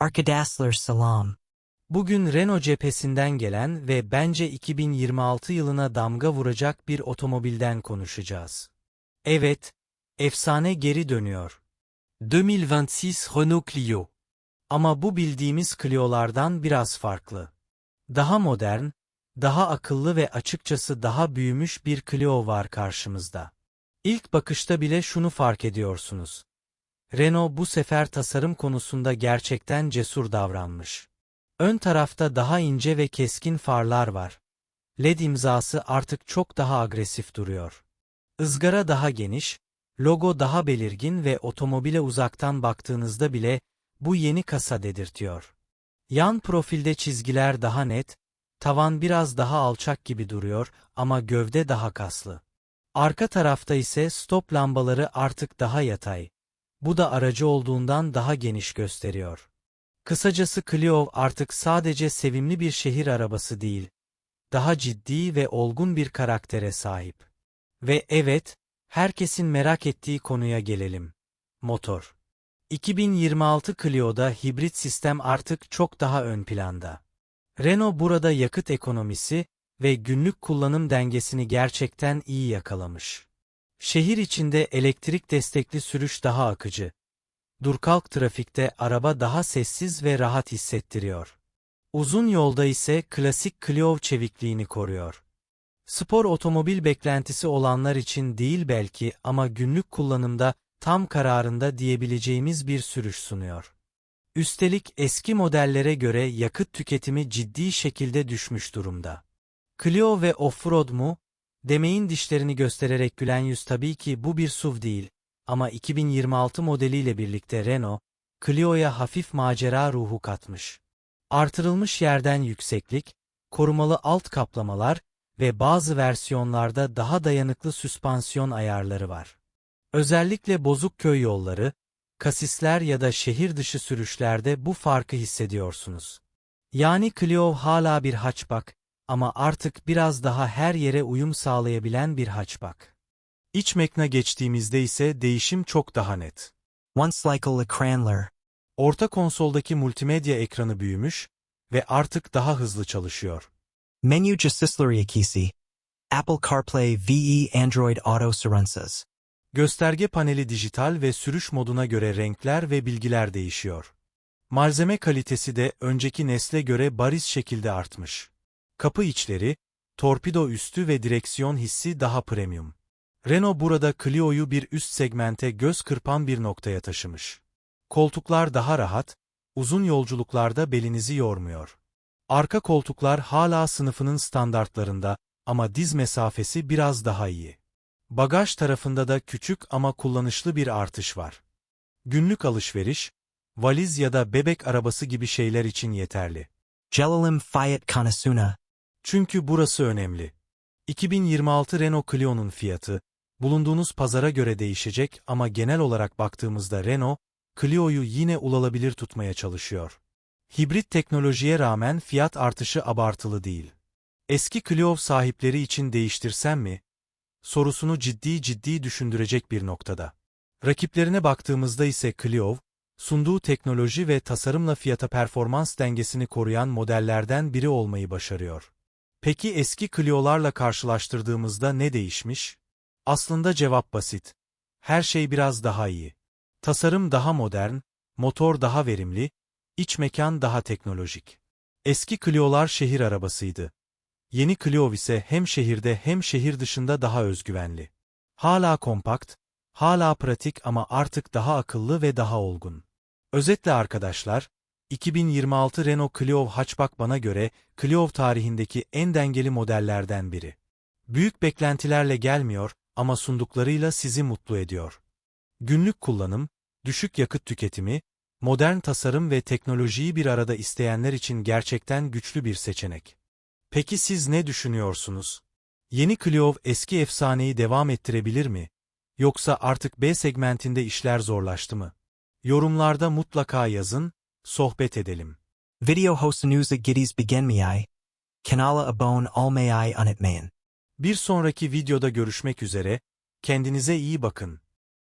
Arkadaşlar selam. Bugün Renault cephesinden gelen ve bence 2026 yılına damga vuracak bir otomobilden konuşacağız. Evet, efsane geri dönüyor. 2026 Renault Clio. Ama bu bildiğimiz Clio'lardan biraz farklı. Daha modern, daha akıllı ve açıkçası daha büyümüş bir Clio var karşımızda. İlk bakışta bile şunu fark ediyorsunuz. Renault bu sefer tasarım konusunda gerçekten cesur davranmış. Ön tarafta daha ince ve keskin farlar var. LED imzası artık çok daha agresif duruyor. Izgara daha geniş, logo daha belirgin ve otomobile uzaktan baktığınızda bile bu yeni kasa dedirtiyor. Yan profilde çizgiler daha net, tavan biraz daha alçak gibi duruyor ama gövde daha kaslı. Arka tarafta ise stop lambaları artık daha yatay. Bu da aracı olduğundan daha geniş gösteriyor. Kısacası Clio artık sadece sevimli bir şehir arabası değil, daha ciddi ve olgun bir karaktere sahip. Ve evet, herkesin merak ettiği konuya gelelim. Motor. 2026 Clio'da hibrit sistem artık çok daha ön planda. Renault burada yakıt ekonomisi ve günlük kullanım dengesini gerçekten iyi yakalamış. Şehir içinde elektrik destekli sürüş daha akıcı. Durkalk trafikte araba daha sessiz ve rahat hissettiriyor. Uzun yolda ise klasik Clio çevikliğini koruyor. Spor otomobil beklentisi olanlar için değil belki ama günlük kullanımda tam kararında diyebileceğimiz bir sürüş sunuyor. Üstelik eski modellere göre yakıt tüketimi ciddi şekilde düşmüş durumda. Clio ve offroad mu? Demeyin dişlerini göstererek gülen yüz tabii ki bu bir SUV değil ama 2026 modeliyle birlikte Renault, Clio'ya hafif macera ruhu katmış. Artırılmış yerden yükseklik, korumalı alt kaplamalar ve bazı versiyonlarda daha dayanıklı süspansiyon ayarları var. Özellikle bozuk köy yolları, kasisler ya da şehir dışı sürüşlerde bu farkı hissediyorsunuz. Yani Clio hala bir hatchback ama artık biraz daha her yere uyum sağlayabilen bir hatchback. İç mekna geçtiğimizde ise değişim çok daha net. Once like a Cranler. Orta konsoldaki multimedya ekranı büyümüş ve artık daha hızlı çalışıyor. Menu Jasisleri Akisi. Apple CarPlay VE Android Auto Serences. Gösterge paneli dijital ve sürüş moduna göre renkler ve bilgiler değişiyor. Malzeme kalitesi de önceki nesle göre bariz şekilde artmış. Kapı içleri, torpido üstü ve direksiyon hissi daha premium. Renault burada Clio'yu bir üst segmente göz kırpan bir noktaya taşımış. Koltuklar daha rahat, uzun yolculuklarda belinizi yormuyor. Arka koltuklar hala sınıfının standartlarında ama diz mesafesi biraz daha iyi. Bagaj tarafında da küçük ama kullanışlı bir artış var. Günlük alışveriş, valiz ya da bebek arabası gibi şeyler için yeterli. Gelalim Fiat Kanasuna. Çünkü burası önemli. 2026 Renault Clio'nun fiyatı, bulunduğunuz pazara göre değişecek ama genel olarak baktığımızda Renault, Clio'yu yine ulaşılabilir tutmaya çalışıyor. Hibrit teknolojiye rağmen fiyat artışı abartılı değil. Eski Clio sahipleri için değiştirsem mi? Sorusunu ciddi ciddi düşündürecek bir noktada. Rakiplerine baktığımızda ise Clio, sunduğu teknoloji ve tasarımla fiyata performans dengesini koruyan modellerden biri olmayı başarıyor. Peki eski Clio'larla karşılaştırdığımızda ne değişmiş? Aslında cevap basit. Her şey biraz daha iyi. Tasarım daha modern, motor daha verimli, iç mekan daha teknolojik. Eski Clio'lar şehir arabasıydı. Yeni Clio ise hem şehirde hem şehir dışında daha özgüvenli. Hala kompakt, hala pratik ama artık daha akıllı ve daha olgun. Özetle arkadaşlar, 2026 Renault Clio Hatchback bana göre Clio tarihindeki en dengeli modellerden biri. Büyük beklentilerle gelmiyor ama sunduklarıyla sizi mutlu ediyor. Günlük kullanım, düşük yakıt tüketimi, modern tasarım ve teknolojiyi bir arada isteyenler için gerçekten güçlü bir seçenek. Peki siz ne düşünüyorsunuz? Yeni Clio eski efsaneyi devam ettirebilir mi? Yoksa artık B segmentinde işler zorlaştı mı? Yorumlarda mutlaka yazın, sohbet edelim. Video hostanuza giddies beginmei. Kanala abone olmayı unutmayın. Bir sonraki videoda görüşmek üzere, kendinize iyi bakın.